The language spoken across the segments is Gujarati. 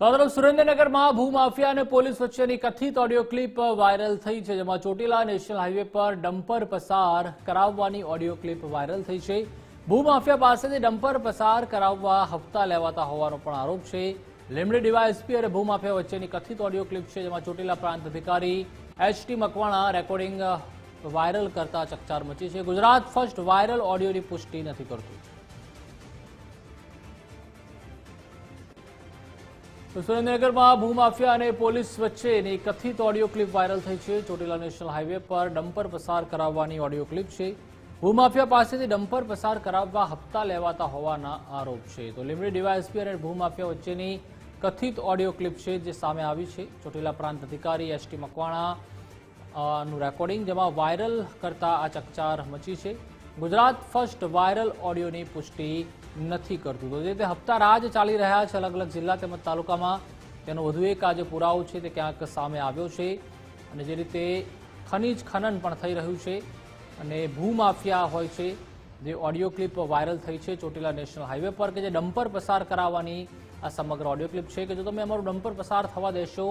તો આ તરફ સુરેન્દ્રનગરમાં ભૂમાફિયા અને પોલીસ વચ્ચેની કથિત ઓડિયો ક્લિપ વાયરલ થઈ છે, જેમાં ચોટીલા નેશનલ હાઈવે પર ડમ્પર પસાર કરાવવાની ઓડિયો ક્લિપ વાયરલ થઈ છે. ભૂમાફિયા પાસેથી ડમ્પર પસાર કરાવવા હપ્તા લેવાતા હોવાનો પણ આરોપ છે. લીમડી ડીવાયએસપી અને ભૂમાફિયા વચ્ચેની કથિત ઓડિયો ક્લિપ છે, જેમાં ચોટીલા પ્રાંત અધિકારી એચટી મકવાણા રેકોર્ડિંગ વાયરલ કરતા ચકચાર મચી છે. ગુજરાત ફર્સ્ટ વાયરલ ઓડિયોની પુષ્ટિ નથી કરતું. તો સુરેન્દ્રનગરમાં ભૂમાફિયા અને પોલીસ વચ્ચેની કથિત ઓડિયો ક્લિપ વાયરલ થઈ છે. ચોટીલા નેશનલ હાઈવે પર ડમ્પર પસાર કરાવવાની ઓડિયો ક્લિપ છે. ભૂમાફિયા પાસેથી ડમ્પર પસાર કરાવવા હપ્તા લેવાતા હોવાના આરોપ છે. તો લીમડી ડીવાયએસપી અને ભૂમાફિયા વચ્ચેની કથિત ઓડિયો ક્લિપ છે જે સામે આવી છે. ચોટીલા પ્રાંત અધિકારી એસ ટી મકવાણા નું રેકોર્ડિંગ, જેમાં વાયરલ કરતા આ ચકચાર મચી છે. ગુજરાત ફર્સ્ટ વાયરલ ઓડિયોની પુષ્ટિ નથી કરતું. તો જે રીતે હપ્તા રાજ ચાલી રહ્યા છે અલગ અલગ જિલ્લા તેમજ તાલુકામાં. તેનો વધુ એક આજે પુરાવો છે તે ક્યાંક સામે આવ્યો છે. અને જે રીતે ખનીજ ખનન પણ થઈ રહ્યું છે અને ભૂમાફિયા હોય છે. જે ઓડિયો ક્લિપ વાયરલ થઈ છે ચોટીલા નેશનલ હાઈવે પર કે જે ડમ્પર પસાર કરાવવાની આ સમગ્ર ઓડિયો ક્લિપ છે કે જો તમે અમારું ડમ્પર પસાર થવા દેશો,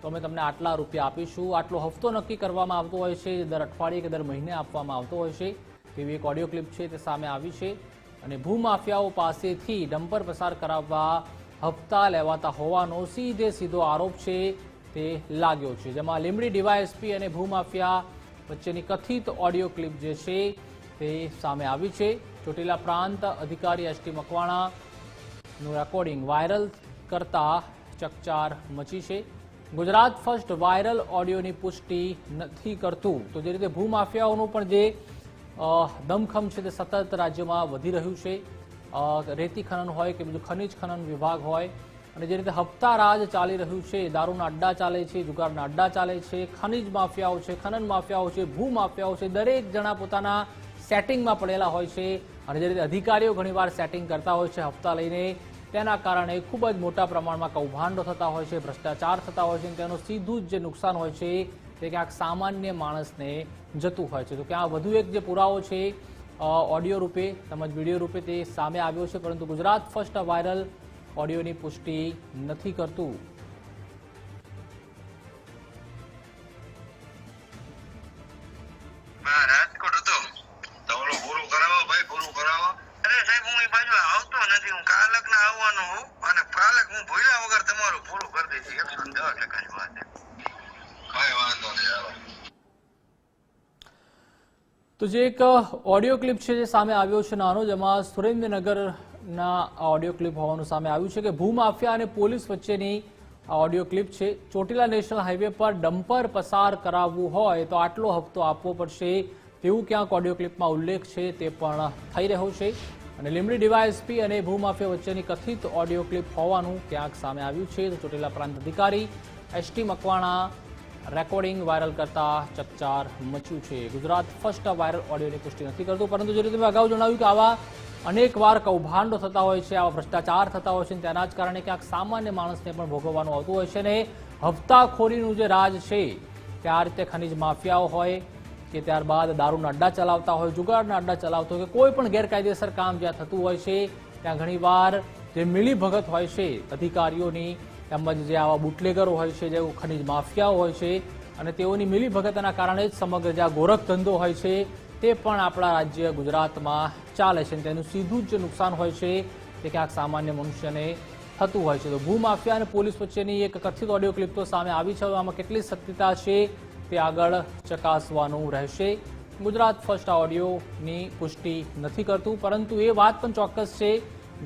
તો અમે તમને આટલા રૂપિયા આપીશું. આટલો હફતો નક્કી કરવામાં આવતો હોય છે. દર અઠવાડિયે કે દર મહિને આપવામાં આવતો હોય છે. તેવી એક ઓડિયો ક્લિપ છે તે સામે આવી છે અને ભૂમાફિયાઓ પાસેથી ડમ્પર પસાર કરાવવા હપ્તા લેવાતા હોવાનો સીધે સીધો આરોપ છે તે લાગ્યો છે. જેમાં લીમડી ડીવાયએસપી અને ભૂમાફિયા વચ્ચેની કથિત ઓડિયો ક્લિપ જે છે તે સામે આવી છે. ચોટીલા પ્રાંત અધિકારી એસ ટી મકવાણાનું રેકોર્ડિંગ વાયરલ કરતા ચકચાર મચી છે. ગુજરાત ફર્સ્ટ વાયરલ ઓડિયોની પુષ્ટિ નથી કરતું. તો જે રીતે ભૂમાફિયાઓનું પણ જે દમખમ છે તે સતત રાજ્યમાં વધી રહ્યું છે. રેતી ખનન હોય કે બીજું ખનિજ ખનન વિભાગ હોય, અને જે રીતે હપ્તા રાજ ચાલી રહ્યું છે, દારૂના અડ્ડા ચાલે છે, જુગારના અડ્ડા ચાલે છે, ખનિજ માફિયાઓ છે, ખનન માફિયાઓ છે, ભૂ માફિયાઓ છે, દરેક જણા પોતાના સેટિંગમાં પડેલા હોય છે. અને જે રીતે અધિકારીઓ ઘણીવાર સેટિંગ કરતા હોય છે હપ્તા લઈને, તેના કારણે ખૂબ જ મોટા પ્રમાણમાં કૌભાંડો થતા હોય છે, ભ્રષ્ટાચાર થતા હોય છે તેનું સીધું જ જે નુકસાન હોય છે તે ક્યાંક સામાન્ય માણસને જતું હોય છે. તો કે આ વધુ એક જે પુરાવો છે ઓડિયો રૂપે તેમજ વીડિયો રૂપે તે સામે આવ્યો છે પરંતુ ગુજરાત ફર્સ્ટ વાયરલ ઓડિયોની પુષ્ટિ નથી કરતું. આવવાનું રાજકોટ હતો. તો ઓલો પૂરું કરાવો ભાઈ પૂરું કરાવો. અરે સાહેબ હું એ બાજુ આવતો નથી. હું કાલક ના આવવાનો અને પાલક હું ભૂલ્યા વગર તમારું પૂરું કરી દઈશ. એકસો દસ ટકાની વાત છે કઈ વાંધો નહીં હાલો તો જે એક ઓડિયો ક્લિપ છે જે સામે આવ્યો છે નાનો, જેમાં સુરેન્દ્રનગરના ઓડિયો ક્લિપ હોવાનું સામે આવ્યું છે કે ભૂમાફિયા અને પોલીસ વચ્ચેની ઓડિયો ક્લિપ છે. ચોટીલા નેશનલ હાઈવે પર ડમ્પર પસાર કરાવવું હોય તો આટલો હપ્તો આપવો પડશે તેવું ક્યાંક ઓડિયો ક્લિપમાં ઉલ્લેખ છે તે પણ થઈ રહ્યો છે. અને લીમડી ડીવાયએસપી અને ભૂમાફિયા વચ્ચેની કથિત ઓડિયો ક્લિપ હોવાનું ક્યાંક સામે આવ્યું છે. તો ચોટીલા પ્રાંત અધિકારી S T Makwana recording viral કરતા ચકચાર મચ્યું છે. ગુજરાત ફર્સ્ટ વાયરલ ઓડિયોની પુષ્ટિ નથી કરતું, પરંતુ જે રીતે મેં અગાઉ જણાવ્યું કે આવા અનેક વાર કૌભાંડો થતા હોય છે, આવા ભ્રષ્ટાચાર થતા હોય છે તેના જ કારણે ક્યાંક સામાન્ય માણસને પણ ભોગવવાનું આવતું હોય છે અને હપ્તાખોરીનું જે રાજ છે કે આ રીતે ખનિજ માફિયાઓ હોય કે ત્યારબાદ દારૂના અડ્ડા ચલાવતા હોય જુગાડના અડ્ડા ચલાવતા હોય કે કોઈ પણ ગેરકાયદેસર કામ જ્યાં થતું હોય છે, ત્યાં ઘણીવાર જે મિલીભગત હોય છે અધિકારીઓની તેમજ જે આવા બુટલેગરો હોય છે, જે ખનિજ માફિયાઓ હોય છે અને તેઓની મિલીભગતના કારણે જ સમગ્ર જે આ ગોરખ ધંધો હોય છે, તે પણ આપણા રાજ્ય ગુજરાતમાં ચાલે છે અને તેનું સીધું જ નુકસાન હોય છે, તે ક્યાંક સામાન્ય મનુષ્યને થતું હોય છે. તો ભૂમાફિયા અને પોલીસ વચ્ચેની એક કથિત ઓડિયો ક્લિપ તો સામે આવી છે. આમાં કેટલી સત્યતા છે, તે આગળ ચકાસવાનું રહેશે. ગુજરાત ફર્સ્ટ આ ઓડિયોની પુષ્ટિ નથી કરતું, પરંતુ એ વાત પણ ચોક્કસ છે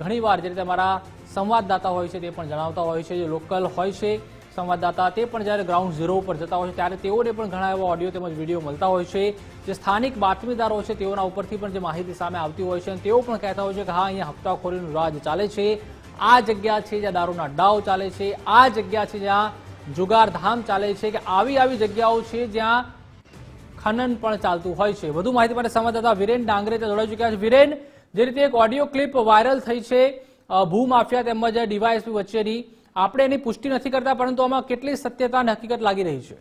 ઘણીવાર જે રીતે અમારા સંવાદદાતા હોય છે તે પણ જણાવતા હોય છે, જે લોકલ હોય છે સંવાદદાતા, તે પણ જ્યારે ગ્રાઉન્ડ ઝીરો ઉપર જતા હોય છે, ત્યારે તેઓને પણ ઘણા એવા ઓડિયો તેમજ વીડિયો મળતા હોય છે. જે સ્થાનિક બાતમીદારો છે તેઓના ઉપરથી પણ જે માહિતી સામે આવતી હોય છે તેઓ પણ કહેતા હોય છે કે હા, અહીંયા હપ્તાખોરીનું રાજ ચાલે છે. આ જગ્યા છે જ્યાં દારૂના અડ્ડાઓ ચાલે છે. આ જગ્યા છે જ્યાં જુગારધામ ચાલે છે કે આવી આવી જગ્યાઓ છે જ્યાં ખનન પણ ચાલતું હોય છે. વધુ માહિતી માટે સંવાદદાતા વિરેન ડાંગરે જોડાઈ ચુક્યા છે. વિરેન જે રીતે એક ઓડિયો ક્લિપ વાયરલ થઈ છે ભૂ ભૂમાફિયા તેમજ ડીવાયએસપી વચ્ચેની, આપણે એની પુષ્ટિ નથી કરતા, પરંતુ આમાં કેટલી સત્યતા અને હકીકત લાગી રહી છે?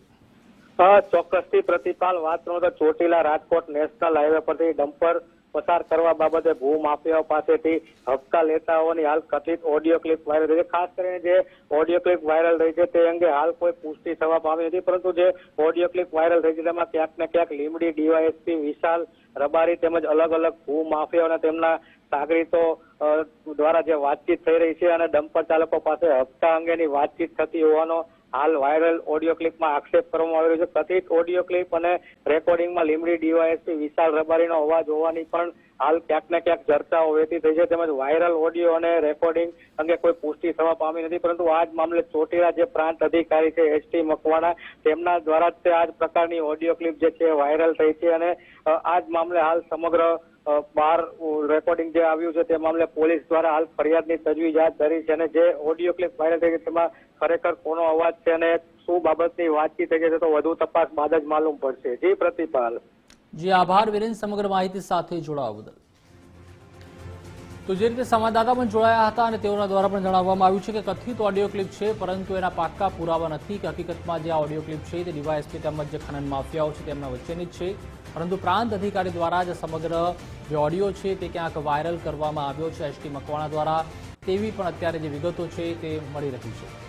ચોક્કસ ચોક્કસથી પ્રતિપાલ વાત કરો તો ચોટીલા રાજકોટ નેશનલ હાઈવે પરથી ડમ્પર પસાર કરવા બાબતે ભૂ માફિયાઓ પાસેથી હપ્તા લેતા હોવાની હાલ કથિત ઓડિયો ક્લિપ વાયરલ થઈ છે. ખાસ કરીને જે ઓડિયો ક્લિપ વાયરલ થઈ છે તે અંગે હાલ કોઈ પુષ્ટિ થવા પામી નથી, પરંતુ જે ઓડિયો ક્લિપ વાયરલ થઈ છે તેમાં ક્યાંક ને ક્યાંક લીમડી, ડીવાયએસપી, વિશાલ, રબારી તેમજ અલગ અલગ ભૂ માફિયાઓ અને તેમના સાગરીતો દ્વારા જે વાતચીત થઈ રહી છે અને ડમ્પર ચાલકો પાસે હપ્તા અંગેની વાતચીત થતી હોવાનો હાલ વાયરલ ઓડિયો ક્લિપમાં આક્ષેપ કરવામાં આવ્યો છે. કથિત ઓડિયો ક્લિપ અને રેકોર્ડિંગમાં લીમડી ડીવાયએસપી વિશાલ રબારીનો અવાજ હોવાની પણ હાલ ક્યાંક ને ક્યાંક ચર્ચાઓ વહેતી થઈ છે. તેમજ વાયરલ ઓડિયો અને રેકોર્ડિંગ અંગે કોઈ પુષ્ટિ થવા પામી નથી. પરંતુ આ જ મામલે ચોટીલા જે પ્રાંત અધિકારી છે એસટી મકવાણા, તેમના દ્વારા જ તે આ જ પ્રકારની ઓડિયો ક્લિપ જે છે, વાયરલ થઈ છે અને આ જ મામલે હાલ સમગ્ર બાર રેકોર્ડિંગ જે આવ્યું છે તે મામલે પોલીસ દ્વારા હાલ ફરિયાદની તજવીજ હાથ ધરી છે અને જે ઓડિયો ક્લિપ વાયરલ થઈ તેમાં ખરેખર કોનો અવાજ છે અને શું બાબતની વાતચીત થઈ છે તો વધુ તપાસ બાદ જ માલુમ પડશે. જી, પ્રતિપાલ. જી, આભાર. વિરેન, સમગ્ર માહિતી સાથે જોડાવા બદલ. તો જે રીતે સંવાદદાતા પણ જોડાયા હતા અને તેઓના દ્વારા પણ જણાવવામાં આવ્યું છે કે કથિત ઓડિયો ક્લિપ છે, પરંતુ એના પાક્કા પુરાવા નથી કે હકીકતમાં જે આ ઓડિયો ક્લિપ છે તે ડીવાયએસપી તેમજ જે ખનન માફિયાઓ છે તેમના વચ્ચેની જ છે. પરંતુ પ્રાંત અધિકારી દ્વારા જે સમગ્ર જે ઓડિયો છે તે ક્યાંક વાયરલ કરવામાં આવ્યો છે, એસટી મકવાણા દ્વારા. તેવી પણ અત્યારે જે વિગતો છે તે મળી રહી છે.